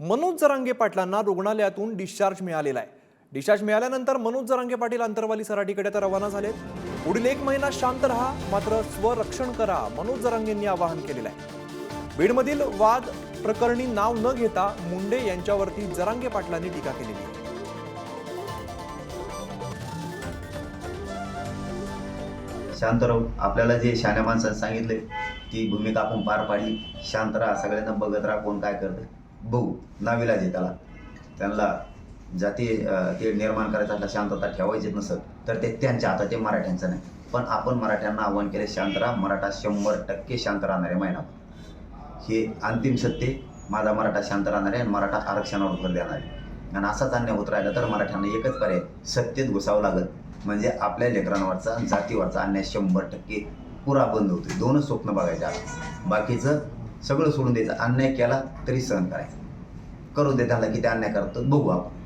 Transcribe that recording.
मनोज जरांगे पाटलांना रुग्णालयातून डिस्चार्ज मिळालेला आहे. डिस्चार्ज मिळाल्यानंतर मनोज जरांगे पाटील अंतरवाली सराटीकडे तर रवाना झालेत. पुढील एक महिना शांत राहा मात्र स्वरक्षण करा मनोज जरांगेंनी आवाहन केलेलं आहे. बीडमधील वाद प्रकरणी नाव न घेता मुंडे यांच्यावरती जरांगे पाटलांनी टीका केलेली आहे. शांत राहू. आपल्याला जे शाण्या माणसाने सांगितले ती भूमिका आपण पार पाडली. शांत राहा. सगळ्यांना बघत राहा कोण काय करतं बघू नाविलाज आहे त्याला. त्यांना जाती ते निर्माण करायचं असला शांतता ठेवायचीच नसत तर ते त्यांच्या हातात ते मराठ्यांचं नाही. पण आपण मराठ्यांना आव्हान केले शांत राहा. मराठा शंभर टक्के शांत राहणार आहे महिना हे अंतिम सत्य. माझा मराठा शांत राहणार आहे आणि मराठा आरक्षणावर भर देणार आहे. आणि असाच अन्याय होत राहिला तर मराठ्यांना एकच पर्याय सत्तेत घुसावं लागत म्हणजे आपल्या लेकरांवरचा जातीवरचा अन्याय शंभर टक्के पुरा बंद होतो दोनच स्वप्न बघायचे बाकीचं सगळं सोडून द्यायचं. अन्याय केला तरी सहन करायचं. करू दे त्याला किती अन्याय करतो बघू आपण.